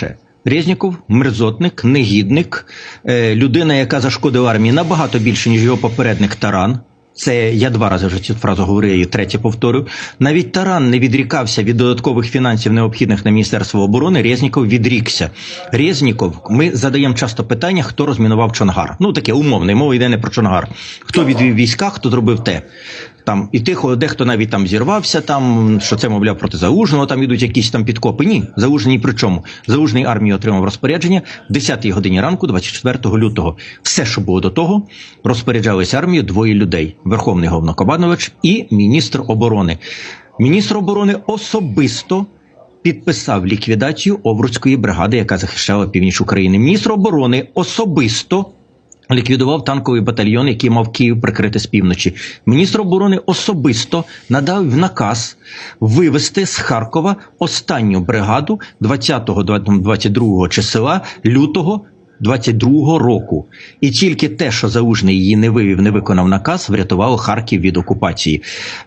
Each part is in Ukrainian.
Перше, Резніков мерзотник, негідник, е, людина, яка зашкодила армії набагато більше, ніж його попередник Таран. Це я два рази вже цю фразу говорив, і третє повторю. Навіть Таран не відрікався від додаткових фінансів, необхідних на Міністерство оборони. Резніков відрікся. Резніков, ми задаємо часто питання, хто розмінував Чонгар. Ну таке умовне, мова йде не про Чонгар. Хто відвів війська, хто зробив те. Там і тихо, дехто навіть там зірвався, там що це мовляв проти заужного. Там ідуть якісь там підкопи. Ні, заужний при чому? Заужний армії отримав розпорядження в 10-й годині ранку, 24 лютого. Все, що було до того, розпоряджалися армією двоє людей: Верховний головнокомандувач і міністр оборони. Міністр оборони особисто. Підписав ліквідацію Овруцької бригади, яка захищала північ України. Міністр оборони особисто ліквідував танковий батальйон, який мав Київ прикрити з півночі. Міністр оборони особисто надав наказ вивести з Харкова останню бригаду 20-22 числа лютого. 22-го року, і тільки те, що Заужний її не вивів, не виконав наказ, врятувало Харків від окупації.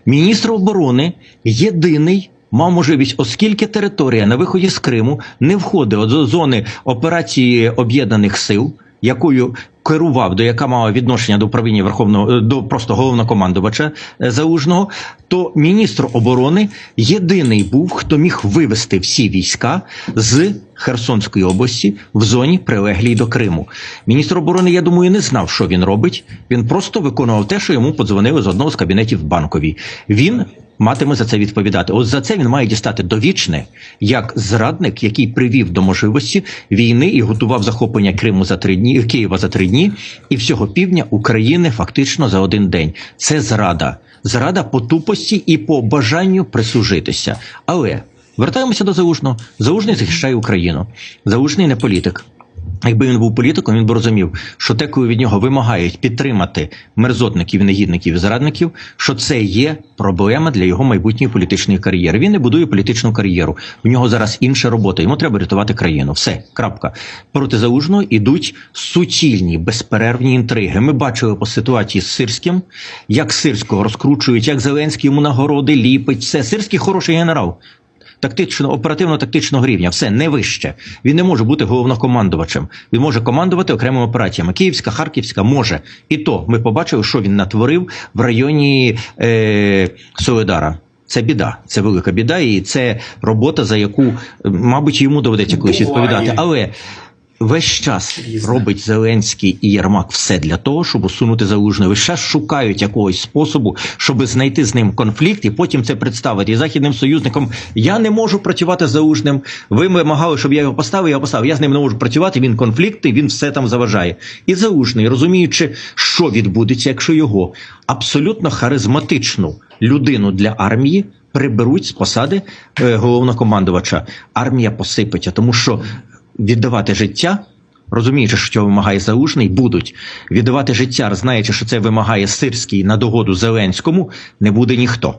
Міністр оборони єдиний мав можливість, оскільки територія на виході з Криму не входила до зони операції об'єднаних сил, якою керував, до яка мала відношення до управління верховного е, до просто головнокомандувача е, залужного, то міністр оборони єдиний був, хто міг вивести всі війська з Херсонської області в зоні прилеглій до Криму. Міністр оборони, я думаю, не знав, що він робить. Він просто виконував те, що йому подзвонили з одного з кабінетів в банковій. Він матиме за це відповідати. Ось за це він має дістати довічне як зрадник, який привів до можливості війни і готував захоплення Криму за три дні Києва за три дні, і всього півдня України фактично за один день. Це зрада, зрада по тупості і по бажанню присужитися. Але вертаємося до Заужного. Заужний захищає Україну. Заужний не політик. Якби він був політиком, він би розумів, що те, коли від нього вимагають підтримати мерзотників, негідників і зрадників, що це є проблема для його майбутньої політичної кар'єри. Він не будує політичну кар'єру. У нього зараз інша робота. Йому треба рятувати країну. Все, крапка. Проти залужного ідуть суцільні, безперервні інтриги. Ми бачили по ситуації з Сирським, як Сирського розкручують, як Зеленський йому нагороди ліпить. Все, Сирський хороший генерал тактично оперативно-тактичного рівня, все не вище. Він не може бути головнокомандувачем. Він може командувати окремими операціями. Київська, Харківська може. І то ми побачили, що він натворив в районі е, Соледара. Це біда, це велика біда, і це робота, за яку, мабуть, йому доведеться колись відповідати. Але весь час робить Зеленський і Єрмак все для того, щоб усунути залужного. Весь час шукають якогось способу, щоб знайти з ним конфлікт і потім це представити і західним союзникам. Я не можу працювати з залужним. Ви вимагали, щоб я його поставив. Я поставив. Я з ним не можу працювати. Він конфлікт, і він все там заважає. І залужний, розуміючи, що відбудеться, якщо його абсолютно харизматичну людину для армії. Приберуть з посади е, головнокомандувача. Армія посипеться, тому що віддавати життя, розуміючи, що вимагає Заужний, будуть віддавати життя, знаючи, що це вимагає Сирський на догоду Зеленському, не буде ніхто.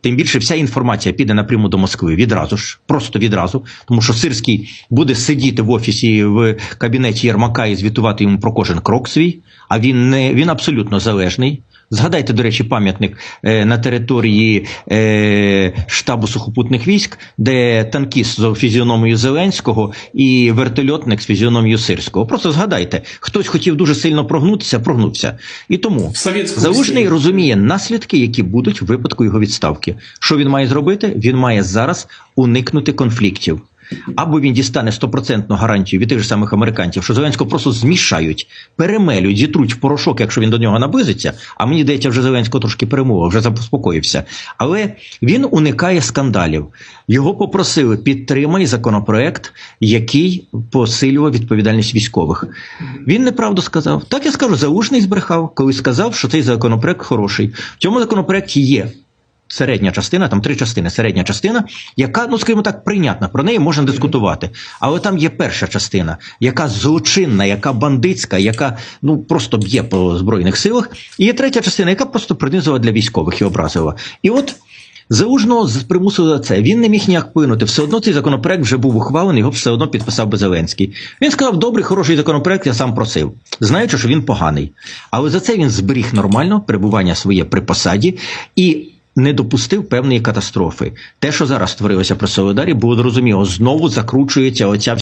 Тим більше вся інформація піде напряму до Москви відразу ж, просто відразу, тому що Сирський буде сидіти в офісі в кабінеті Єрмака і звітувати йому про кожен крок свій, а він не він абсолютно залежний. Згадайте, до речі, пам'ятник е, на території е, штабу сухопутних військ, де танкіст з фізіономією Зеленського і вертольотник з фізіономією Сирського. Просто згадайте, хтось хотів дуже сильно прогнутися, прогнувся. І тому Залужний розуміє наслідки, які будуть в випадку його відставки. Що він має зробити? Він має зараз уникнути конфліктів. Або він дістане стопроцентну гарантію від тих же самих американців, що Зеленського просто змішають, перемелюють, зітруть в порошок, якщо він до нього наблизиться. А мені здається, вже Зеленського трошки перемовив, вже заспокоївся. Але він уникає скандалів. Його попросили підтримай законопроект, який посилював відповідальність військових. Він неправду сказав. Так я скажу, заушний збрехав, коли сказав, що цей законопроект хороший. В цьому законопроекті є середня частина, там три частини, середня частина, яка, ну скажімо так, прийнятна. Про неї можна дискутувати. Але там є перша частина, яка злочинна, яка бандитська, яка ну просто б'є по збройних силах. І є третя частина, яка просто принизила для військових і образила. І от. Залужного з- примусили це. Він не міг ніяк вплинути. Все одно цей законопроект вже був ухвалений, його все одно підписав би Зеленський. Він сказав: добрий, хороший законопроект, я сам просив, знаючи, що він поганий. Але за це він зберіг нормально перебування своє при посаді і не допустив певної катастрофи. Те, що зараз створилося при Солидарі, було зрозуміло, знову закручується оця